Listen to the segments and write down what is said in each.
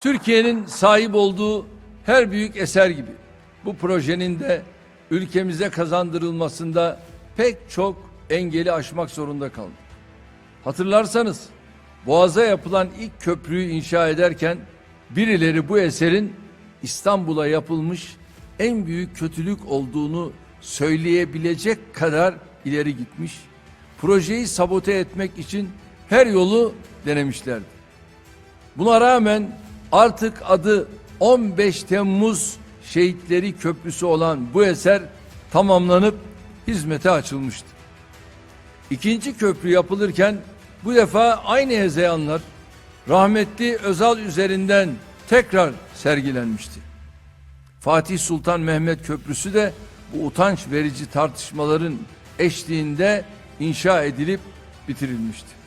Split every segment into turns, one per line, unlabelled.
Türkiye'nin sahip olduğu her büyük eser gibi bu projenin de ülkemize kazandırılmasında pek çok engeli aşmak zorunda kaldı. Hatırlarsanız Boğaz'a yapılan ilk köprüyü inşa ederken birileri bu eserin İstanbul'a yapılmış en büyük kötülük olduğunu söyleyebilecek kadar ileri gitmiş. Projeyi sabote etmek için her yolu denemişlerdi. Buna rağmen artık adı 15 Temmuz Şehitleri Köprüsü olan bu eser tamamlanıp hizmete açılmıştı. İkinci köprü yapılırken bu defa aynı hezeyanlar rahmetli Özal üzerinden tekrar sergilenmişti. Fatih Sultan Mehmet Köprüsü de bu utanç verici tartışmaların eşliğinde inşa edilip bitirilmişti.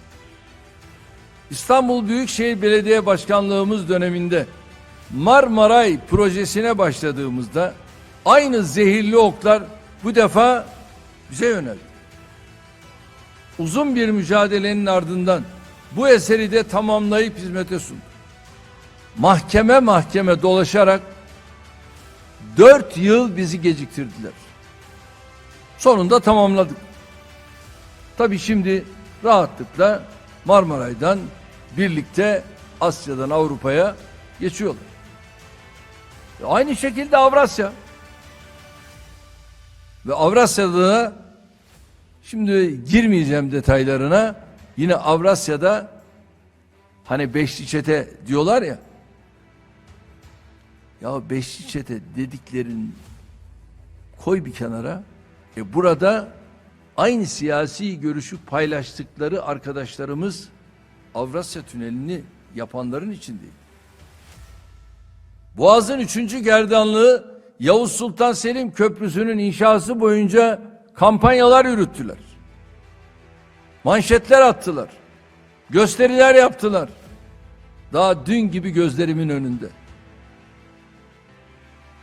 İstanbul Büyükşehir Belediye Başkanlığımız döneminde Marmaray projesine başladığımızda aynı zehirli oklar bu defa bize yöneldi. Uzun bir mücadelenin ardından bu eseri de tamamlayıp hizmete sunduk. Mahkeme mahkeme dolaşarak dört yıl bizi geciktirdiler. Sonunda tamamladık. Tabii şimdi rahatlıkla Marmaray'dan birlikte Asya'dan Avrupa'ya geçiyorlar. E Aynı şekilde Avrasya. Ve Avrasya'da da şimdi girmeyeceğim detaylarına yine Avrasya'da hani beşli çete diyorlar ya ya beşli çete dediklerin koy bir kenara e burada aynı siyasi görüşü paylaştıkları arkadaşlarımız Avrasya Tüneli'ni yapanların içindeydi. Boğaz'ın üçüncü gerdanlığı Yavuz Sultan Selim Köprüsü'nün inşası boyunca kampanyalar yürüttüler. Manşetler attılar. Gösteriler yaptılar. Daha dün gibi gözlerimin önünde.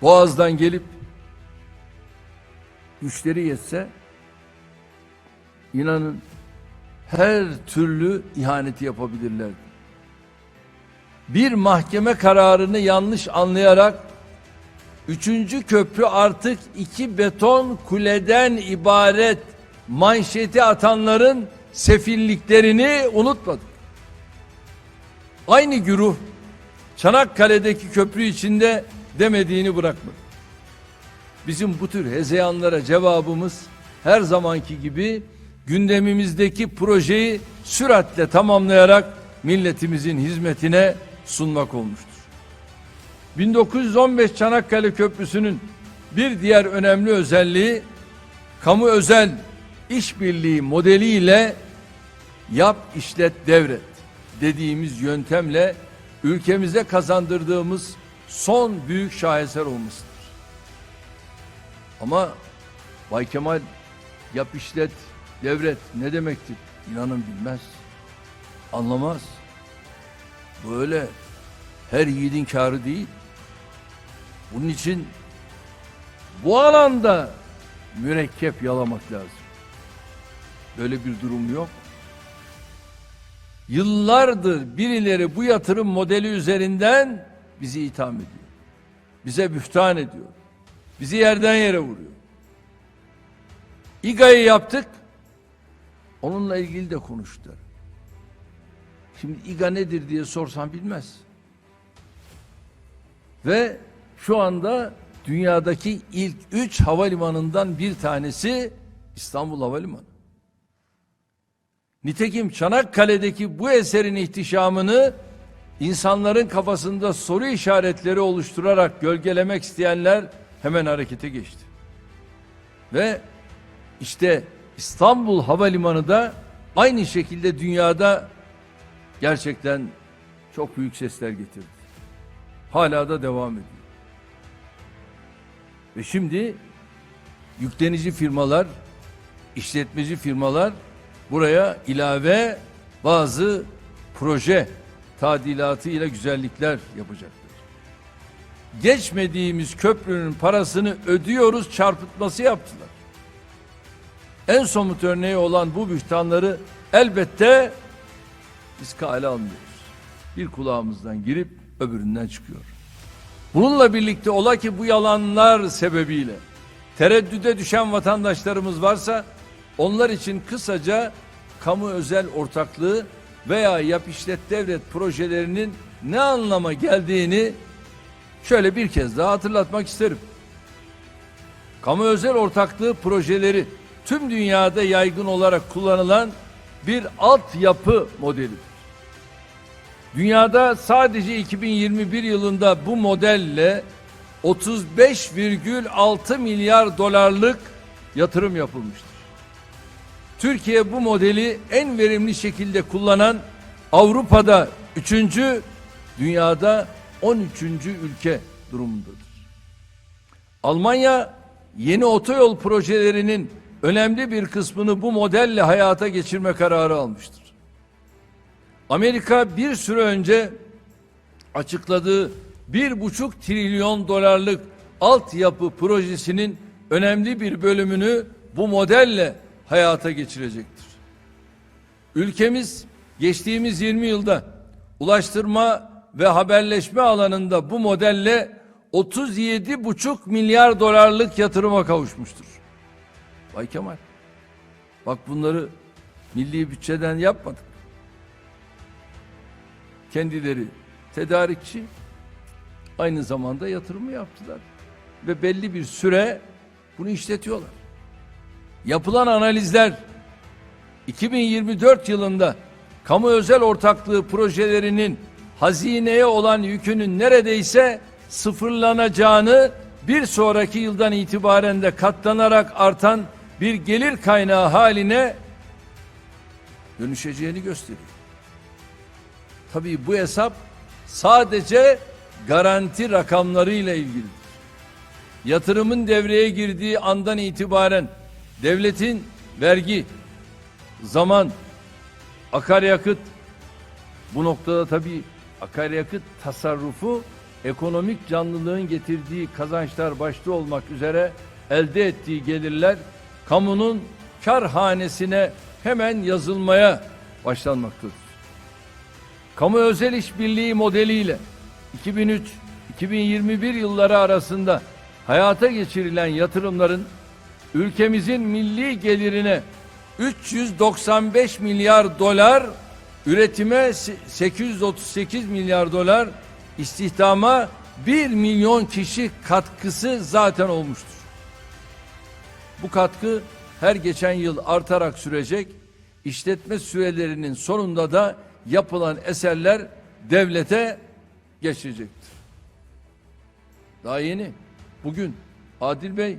Boğaz'dan gelip güçleri yetse inanın her türlü ihaneti yapabilirlerdi. Bir mahkeme kararını yanlış anlayarak üçüncü köprü artık iki beton kuleden ibaret manşeti atanların sefilliklerini unutmadık. Aynı güruh Çanakkale'deki köprü içinde demediğini bırakmadı. Bizim bu tür hezeyanlara cevabımız her zamanki gibi gündemimizdeki projeyi süratle tamamlayarak milletimizin hizmetine sunmak olmuştur. 1915 Çanakkale Köprüsü'nün bir diğer önemli özelliği kamu özel işbirliği modeliyle yap işlet devret dediğimiz yöntemle ülkemize kazandırdığımız son büyük şaheser olmasıdır. Ama Bay Kemal yap işlet devret ne demektir? İnanın bilmez. Anlamaz. Böyle her yiğidin karı değil. Bunun için bu alanda mürekkep yalamak lazım. Böyle bir durum yok. Yıllardır birileri bu yatırım modeli üzerinden bizi itham ediyor. Bize bühtan ediyor. Bizi yerden yere vuruyor. İGA'yı yaptık. Onunla ilgili de konuştular. Şimdi İGA nedir diye sorsam bilmez. Ve şu anda dünyadaki ilk üç havalimanından bir tanesi İstanbul Havalimanı. Nitekim Çanakkale'deki bu eserin ihtişamını insanların kafasında soru işaretleri oluşturarak gölgelemek isteyenler hemen harekete geçti. Ve işte İstanbul Havalimanı da aynı şekilde dünyada gerçekten çok büyük sesler getirdi. Hala da devam ediyor. Ve şimdi yüklenici firmalar, işletmeci firmalar buraya ilave bazı proje tadilatı ile güzellikler yapacaktır. Geçmediğimiz köprünün parasını ödüyoruz çarpıtması yaptılar. En somut örneği olan bu bühtanları elbette biz kale almıyoruz. Bir kulağımızdan girip öbüründen çıkıyor. Bununla birlikte ola ki bu yalanlar sebebiyle tereddüde düşen vatandaşlarımız varsa onlar için kısaca kamu özel ortaklığı veya yap işlet devlet projelerinin ne anlama geldiğini şöyle bir kez daha hatırlatmak isterim. Kamu özel ortaklığı projeleri tüm dünyada yaygın olarak kullanılan bir altyapı modelidir. Dünyada sadece 2021 yılında bu modelle 35,6 milyar dolarlık yatırım yapılmıştır. Türkiye bu modeli en verimli şekilde kullanan Avrupa'da 3. dünyada 13. ülke durumundadır. Almanya yeni otoyol projelerinin önemli bir kısmını bu modelle hayata geçirme kararı almıştır. Amerika bir süre önce açıkladığı bir buçuk trilyon dolarlık altyapı projesinin önemli bir bölümünü bu modelle hayata geçirecektir. Ülkemiz geçtiğimiz 20 yılda ulaştırma ve haberleşme alanında bu modelle 37,5 milyar dolarlık yatırıma kavuşmuştur. Bay Kemal. Bak bunları milli bütçeden yapmadık. Kendileri tedarikçi aynı zamanda yatırımı yaptılar. Ve belli bir süre bunu işletiyorlar. Yapılan analizler 2024 yılında kamu özel ortaklığı projelerinin hazineye olan yükünün neredeyse sıfırlanacağını bir sonraki yıldan itibaren de katlanarak artan bir gelir kaynağı haline dönüşeceğini gösteriyor. Tabii bu hesap sadece garanti rakamlarıyla ilgilidir. Yatırımın devreye girdiği andan itibaren devletin vergi, zaman, akaryakıt bu noktada tabii akaryakıt tasarrufu ekonomik canlılığın getirdiği kazançlar başta olmak üzere elde ettiği gelirler kamunun kar hanesine hemen yazılmaya başlanmaktadır. Kamu özel işbirliği modeliyle 2003-2021 yılları arasında hayata geçirilen yatırımların ülkemizin milli gelirine 395 milyar dolar, üretime 838 milyar dolar, istihdama 1 milyon kişi katkısı zaten olmuştur. Bu katkı her geçen yıl artarak sürecek. İşletme sürelerinin sonunda da yapılan eserler devlete geçecektir. Daha yeni bugün Adil Bey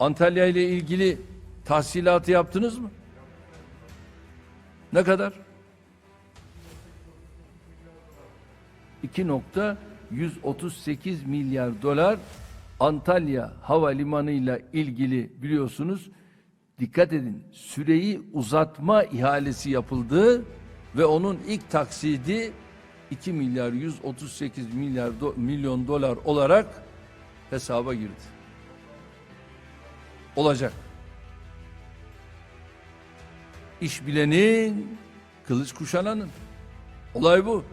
Antalya ile ilgili tahsilatı yaptınız mı? Ne kadar? 2.138 milyar dolar Antalya Havalimanı ile ilgili biliyorsunuz dikkat edin süreyi uzatma ihalesi yapıldı ve onun ilk taksidi 2 milyar 138 milyar do, milyon dolar olarak hesaba girdi. Olacak. İş bilenin, kılıç kuşananın. Olay bu.